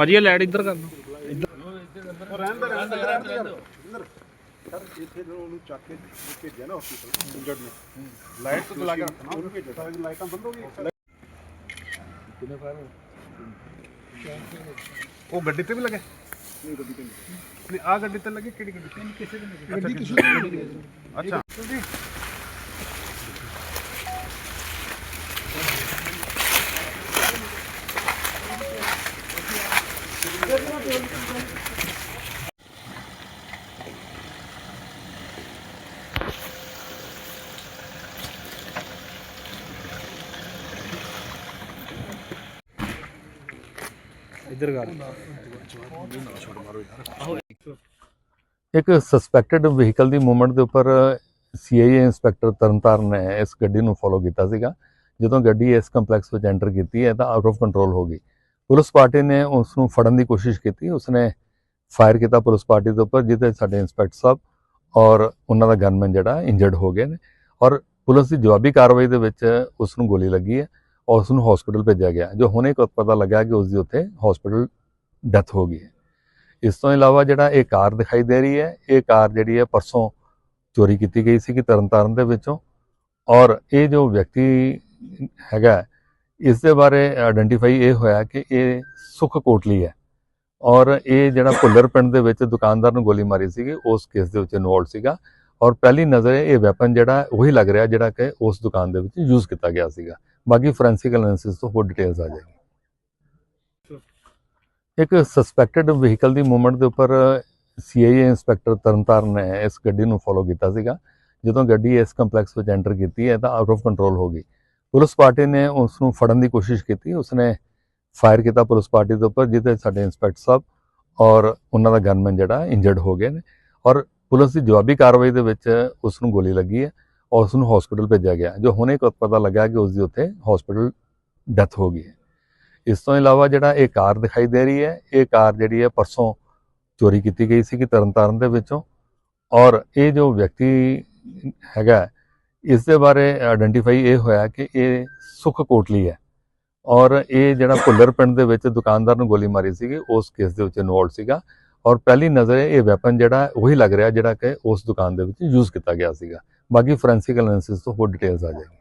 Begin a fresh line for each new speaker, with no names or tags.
ਭਾਜੀ ਇਹ ਲਾਈਟ ਇੱਧਰ ਕਰ ਲਓ।
ਇੱਥੇ ਜਦੋਂ ਉਹਨੂੰ ਚੱਕ ਕੇ ਭੇਜਿਆ ਨਾ ਹਸਪੀਟਲ ਇੰਜਰਡ ਨੂੰ ਲਾਈਟ ਤੋਂ ਲਾ ਕੇ ਰੱਖਣਾ ਉਹਨੂੰ ਭੇਜਿਆ ਸਾਰੀ ਲਾਈਟਾਂ ਬੰਦ ਹੋ ਗਈਆਂ ਉਹ ਗੱਡੀ ਤੇ ਵੀ ਲੱਗੇ? ਨਹੀਂ ਗੱਡੀ ਤੇ ਨਹੀਂ ਆ ਗੱਡੀ ਤੇ ਲੱਗੇ ਕਿਹੜੀ ਗੱਡੀ? ਤੇ ਕਿਸੇ ਦੇ ਨਹੀਂ ਗੱਡੀ ਕਿਸੇ ਦੀ ਨਹੀਂ ਅੱਛਾ।
ਇੱਧਰ ਕਰ
ਇੱਕ ਸਸਪੈਕਟਡ ਵਹੀਕਲ ਦੀ ਮੂਵਮੈਂਟ ਦੇ ਉੱਪਰ ਸੀਆਈਏ ਇੰਸਪੈਕਟਰ ਤਰਨਤਾਰਨ ਨੇ ਇਸ ਗੱਡੀ ਨੂੰ ਫੋਲੋ ਕੀਤਾ ਸੀਗਾ। ਜਦੋਂ ਗੱਡੀ ਇਸ ਕੰਪਲੈਕਸ ਵਿੱਚ ਐਂਟਰ ਕੀਤੀ ਹੈ ਤਾਂ ਆਊਟ ਆਫ ਕੰਟਰੋਲ ਹੋ ਗਈ। ਪੁਲਿਸ ਪਾਰਟੀ ਨੇ ਉਸ ਨੂੰ ਫੜਨ ਦੀ ਕੋਸ਼ਿਸ਼ ਕੀਤੀ। ਉਸਨੇ ਫਾਇਰ ਕੀਤਾ ਪੁਲਿਸ ਪਾਰਟੀ ਦੇ ਉੱਪਰ ਜਿਹਦੇ ਸਾਡੇ ਇੰਸਪੈਕਟਰ ਸਾਹਿਬ ਔਰ ਉਹਨਾਂ ਦਾ ਗਨਮੈਨ ਜਿਹੜਾ ਇੰਜਰਡ ਹੋ ਗਏ ਨੇ ਔਰ ਪੁਲਿਸ ਦੀ ਜਵਾਬੀ ਕਾਰਵਾਈ ਦੇ ਵਿੱਚ ਉਸ ਨੂੰ ਗੋਲੀ ਲੱਗੀ ਹੈ ਔਰ ਉਸ ਨੂੰ ਹਸਪੀਟਲ ਭੇਜਿਆ ਗਿਆ। ਜੋ ਹੁਣੇ ਕੁ ਪਤਾ ਲੱਗਾ ਕਿ ਉਸ ਦੀ ਉੱਥੇ ਹਸਪੀਟਲ ਡੈਥ ਹੋ ਗਈ ਹੈ। ਇਸ ਤੋਂ ਇਲਾਵਾ ਜਿਹੜਾ ਇਹ ਕਾਰ ਦਿਖਾਈ ਦੇ ਰਹੀ ਹੈ, ਇਹ ਕਾਰ ਜਿਹੜੀ ਹੈ ਪਰਸੋਂ ਚੋਰੀ ਕੀਤੀ ਗਈ ਸੀ ਕਿ ਤਰਨਤਾਰਨ ਦੇ ਵਿੱਚੋਂ ਔਰ ਇਹ ਜੋ ਵਿਅਕਤੀ ਹੈਗਾ ਇਸ ਦੇ ਬਾਰੇ ਆਇਡੈਂਟੀਫਾਈ ਇਹ ਹੋਇਆ ਕਿ ਇਹ ਸੁਖ ਕੋਟਲੀ ਹੈ। ਔਰ ਇਹ ਜਿਹੜਾ ਭੁੱਲਰ ਪਿੰਡ ਦੇ ਵਿੱਚ ਦੁਕਾਨਦਾਰ ਨੂੰ ਗੋਲੀ ਮਾਰੀ ਸੀਗੀ, ਉਸ ਕੇਸ ਦੇ ਵਿੱਚ ਇਨਵੋਲਡ ਸੀਗਾ। ਔਰ ਪਹਿਲੀ ਨਜ਼ਰ ਇਹ ਵੈਪਨ ਜਿਹੜਾ, ਉਹੀ ਲੱਗ ਰਿਹਾ ਜਿਹੜਾ ਕਿ ਉਸ ਦੁਕਾਨ ਦੇ ਵਿੱਚ ਯੂਜ਼ ਕੀਤਾ ਗਿਆ ਸੀਗਾ। ਬਾਕੀ ਫੋਰੈਂਸਿਕ ਐਨਾਲਿਸਿਸ ਤੋਂ ਹੋਰ ਡਿਟੇਲਸ ਆ ਜਾਏਗੀ। ਇੱਕ ਸਸਪੈਕਟਡ ਵਹੀਕਲ ਦੀ ਮੂਵਮੈਂਟ ਦੇ ਉੱਪਰ ਸੀਆਈਏ ਇੰਸਪੈਕਟਰ ਤਰਨਤਾਰਨ ਨੇ ਇਸ ਗੱਡੀ ਨੂੰ ਫੋਲੋ ਕੀਤਾ ਸੀਗਾ। ਜਦੋਂ ਗੱਡੀ ਇਸ ਕੰਪਲੈਕਸ ਵਿੱਚ ਐਂਟਰ ਕੀਤੀ ਹੈ, ਤਾਂ ਆਊਟ ਆਫ ਕੰਟਰੋਲ ਹੋ ਗਈ। ਪੁਲਿਸ ਪਾਰਟੀ ਨੇ ਉਸ ਨੂੰ ਫੜਨ ਦੀ ਕੋਸ਼ਿਸ਼ ਕੀਤੀ। ਉਸਨੇ ਫਾਇਰ ਕੀਤਾ ਪੁਲਿਸ ਪਾਰਟੀ ਦੇ ਉੱਪਰ, ਜਿਹਦੇ ਸਾਡੇ ਇੰਸਪੈਕਟਰ ਸਾਹਿਬ ਔਰ ਉਹਨਾਂ ਦਾ ਗਨਮੈਨ ਜਿਹੜਾ ਇੰਜਰਡ ਹੋ ਗਏ ਨੇ ਔਰ ਪੁਲਿਸ ਦੀ ਜਵਾਬੀ ਕਾਰਵਾਈ ਦੇ ਵਿੱਚ ਉਸ ਨੂੰ ਗੋਲੀ ਲੱਗੀ ਹੈ ਔਰ ਉਸ ਨੂੰ ਹਸਪੀਟਲ ਭੇਜਿਆ ਗਿਆ, ਜੋ ਹੁਣੇ ਪਤਾ ਲੱਗਾ ਕਿ ਉਸ ਦੀ ਉੱਥੇ ਹਸਪੀਟਲ ਡੈਥ ਹੋ ਗਈ ਹੈ। ਇਸ ਤੋਂ ਇਲਾਵਾ ਜਿਹੜਾ ਇਹ ਕਾਰ ਦਿਖਾਈ ਦੇ ਰਹੀ ਹੈ, ਇਹ ਕਾਰ ਜਿਹੜੀ ਹੈ ਪਰਸੋਂ ਚੋਰੀ ਕੀਤੀ ਗਈ ਸੀ ਕਿ ਤਰਨਤਾਰਨ ਦੇ ਵਿੱਚੋਂ ਔਰ ਇਹ ਜੋ ਵਿਅਕਤੀ ਹੈਗਾ ਇਸ ਦੇ ਬਾਰੇ ਆਇਡੈਂਟੀਫਾਈ ਇਹ ਹੋਇਆ ਕਿ ਇਹ ਸੁਖ ਕੋਟਲੀ ਹੈ। ਔਰ ਇਹ ਜਿਹੜਾ ਭੁੱਲਰ ਪਿੰਡ ਦੇ ਵਿੱਚ ਦੁਕਾਨਦਾਰ ਨੂੰ ਗੋਲੀ ਮਾਰੀ ਸੀਗੀ, ਉਸ ਕੇਸ ਦੇ ਵਿੱਚ ਇਨਵੋਲਡ ਸੀਗਾ। ਔਰ ਪਹਿਲੀ ਨਜ਼ਰ ਇਹ ਵੈਪਨ ਜਿਹੜਾ, ਉਹੀ ਲੱਗ ਰਿਹਾ ਜਿਹੜਾ ਕਿ ਉਸ ਦੁਕਾਨ ਦੇ ਵਿੱਚ ਯੂਜ਼ ਕੀਤਾ ਗਿਆ ਸੀਗਾ। ਬਾਕੀ ਫੋਰੈਂਸਿਕ ਐਨਾਲਿਸਿਸ ਤੋਂ ਹੋਰ ਡਿਟੇਲਸ ਆ ਜਾਏਗੀ।